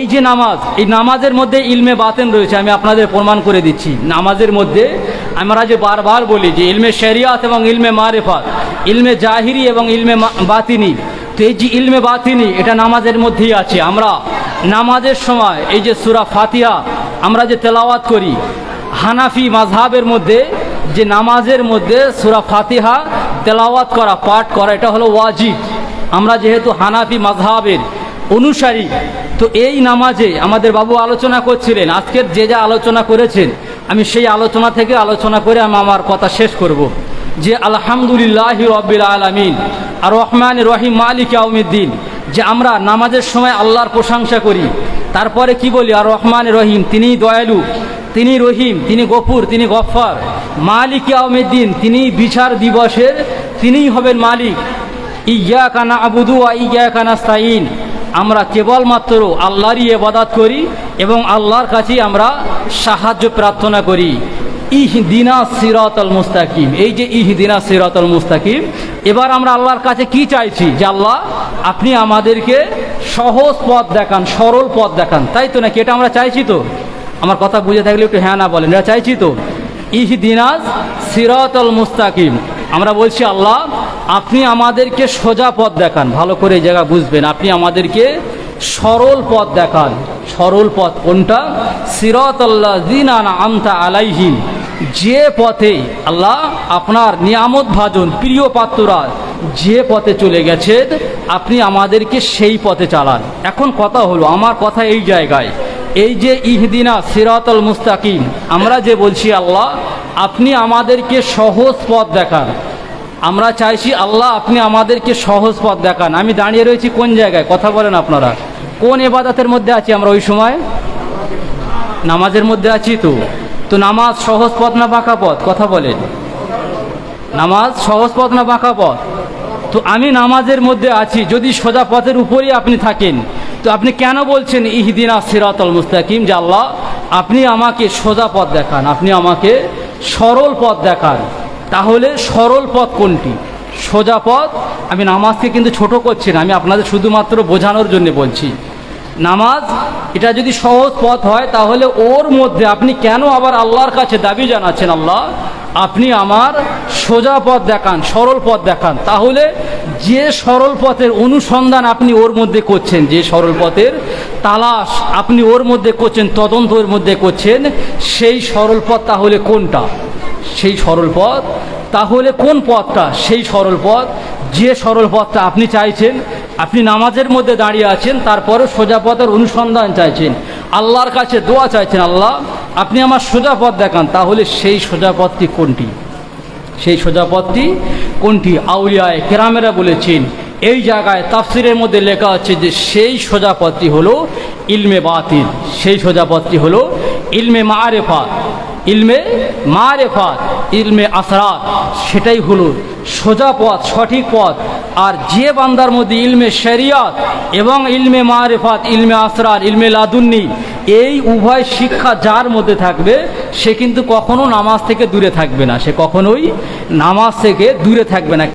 এই যে নামাজ, এই নামাজের মধ্যে ইলমে বাতেন রয়েছে, আমি আপনাদের প্রমাণ করে দিচ্ছি। নামাজের মধ্যে আমরা যে বারবার বলি যে ইলমে শরিয়াত এবং ইলমে মারেফাত, ইলমে জাহিরি এবং ইলমে বাতিনি। তো এই যে ইলমে বাতিনি, এটা নামাজের মধ্যেই আছে। আমরা নামাজের সময় এই যে সুরা ফাতিহা, আমরা যে তেলাওয়াত করি, হানাফি মাঝহাবের মধ্যে যে নামাজের মধ্যে সুরা ফাতিহা তেলাওয়াত করা, পাঠ করা, এটা হলো ওয়াজিব। আমরা যেহেতু হানাফি মাঝহাবের অনুসারী। তো এই নামাজে আমাদের বাবু আলোচনা করছিলেন, আজকের যে যা আলোচনা করেছেন, আমি সেই আলোচনা থেকে আলোচনা করে আমি আমার কথা শেষ করব। যে আলহামদুলিল্লাহ রব্বিল আলমিন, আর রহমান রহিম মালিক আউমিদ্দিন যে আমরা নামাজের সময় আল্লাহর প্রশংসা করি, তারপরে কি বলি? আর রহমান রহিম, তিনি দয়ালু, তিনি রহিম, তিনি গফুর, তিনি গফ্ফার। মালিক আউমিদ্দিন তিনি বিচার দিবসের, তিনিই হবেন মালিক। ইয়া কানা আবুদু আ ইয়া কানা স্তাইন আমরা কেবলমাত্র আল্লাহরই এবাদাত করি এবং আল্লাহর কাছেই আমরা সাহায্য প্রার্থনা করি। ইহ দিনা সিরাতল মুস্তাকিম। এই যে ইহ দিনা সিরাতল মুস্তাকিম, এবার আমরা আল্লাহর কাছে কি চাইছি? যে আল্লাহ, আপনি আমাদেরকে সহজ পথ দেখান, সরল পথ দেখান। তাই তো নাকি? এটা আমরা চাইছি তো। আমার কথা বুঝে থাকলে একটু হ্যাঁ না বলেন। এটা চাইছি তো। ইহ দিনাজ সিরাতল মুস্তাকিম। আমরা বলছি, আল্লাহ, আপনি আমাদেরকে সোজা পথ দেখান, ভালো করে এই জায়গা বুঝবেন। আপনি আমাদেরকে সরল পথ দেখান। সরল পথ কোনটা? সিরত আল্লাহ দিনানা আমতা আলাইহিম। যে পথে আল্লাহ আপনার নিয়ামত ভাজন, প্রিয় পাত্ররা যে পথে চলে গেছেন, আপনি আমাদেরকে সেই পথে চালান। এখন কথা হলো, আমার কথা এই জায়গায় এই যে ইহদিনা সিরাতল মুস্তাকিম, আমরা যে বলছি আল্লাহ, আপনি আমাদেরকে সহজ পথ দেখান। আমরা চাইছি আল্লাহ, আপনি আমাদেরকে সহজ পথ দেখান। আমি দাঁড়িয়ে রয়েছি কোন জায়গায়? কথা বলেন আপনারা। কোন এবাদতের মধ্যে আছি আমরা ওই সময়? নামাজের মধ্যে আছি তো। তো নামাজ সহজ পথ না বাঁকা পথ? কথা বলেন। নামাজ সহজ পথ না বাঁকা পথ? তো আমি নামাজের মধ্যে আছি, যদি সোজা পথের উপরেই আপনি থাকেন। তো আপনি কেন বলছেন ইহদিনা সিরাতল মুস্তাকিম? যে আল্লাহ, আপনি আমাকে সোজা পথ দেখান, আপনি আমাকে সরল পথ দেখান। তাহলে সরল পথ কোনটি? সোজা পথ? আমি নামাজকে কিন্তু ছোট করছি না, আমি আপনাদের শুধুমাত্র বোঝানোর জন্য বলছি। নামাজ, এটা যদি সহজ পথ হয়, তাহলে ওর মধ্যে আপনি কেন আবার আল্লাহর কাছে দাবি জানাচ্ছেন আল্লাহ? আপনি আমার সোজা পথ দেখান, সরল পথ দেখান। তাহলে যে সরল পথের অনুসন্ধান আপনি ওর মধ্যে করছেন, যে সরল পথের তালাশ আপনি ওর মধ্যে করছেন, তদন্ত ওর মধ্যে করছেন, সেই সরল পথ তাহলে কোনটা? সেই সরল পথ, তাহলে কোন পথটা? সেই সরল পথ, যে সরল পথটা আপনি চাইছেন, আপনি নামাজের মধ্যে দাঁড়িয়ে আছেন তারপরে সোজা পথের অনুসন্ধান চাইছেন। আল্লাহর কাছে দোয়া চাইছেন, আল্লাহ আপনি আমার সোজা পথ দেখান, তাহলে সেই সোজা পথটি কোনটি? সেই সোজা পথটি কোনটি? আউলিয়ায় কেরামেরা বলেছেন, এই জায়গায় তাফসিরের মধ্যে লেখা আছে যে সেই সোজা পথটি হলো ইলমে বাতিল, সেই সোজা পথটি হলো ইলমে মারেফাত ইলমে মারেফাত, ইলমে আসরাত, সেটাই হলো সোজা পথ, সঠিক পথ। আর যে বান্দার মধ্যে ইলমে শরিয়ত এবং ইলমে মারেফাত, ইলমে আসরার, ইলমে লাদুন্নি, এই উভয় শিক্ষা যার মধ্যে থাকবে, সে কিন্তু কখনো নামাজ থেকে দূরে থাকবে না। সে কখনোই নামাজ থেকে দূরে থাকবে না।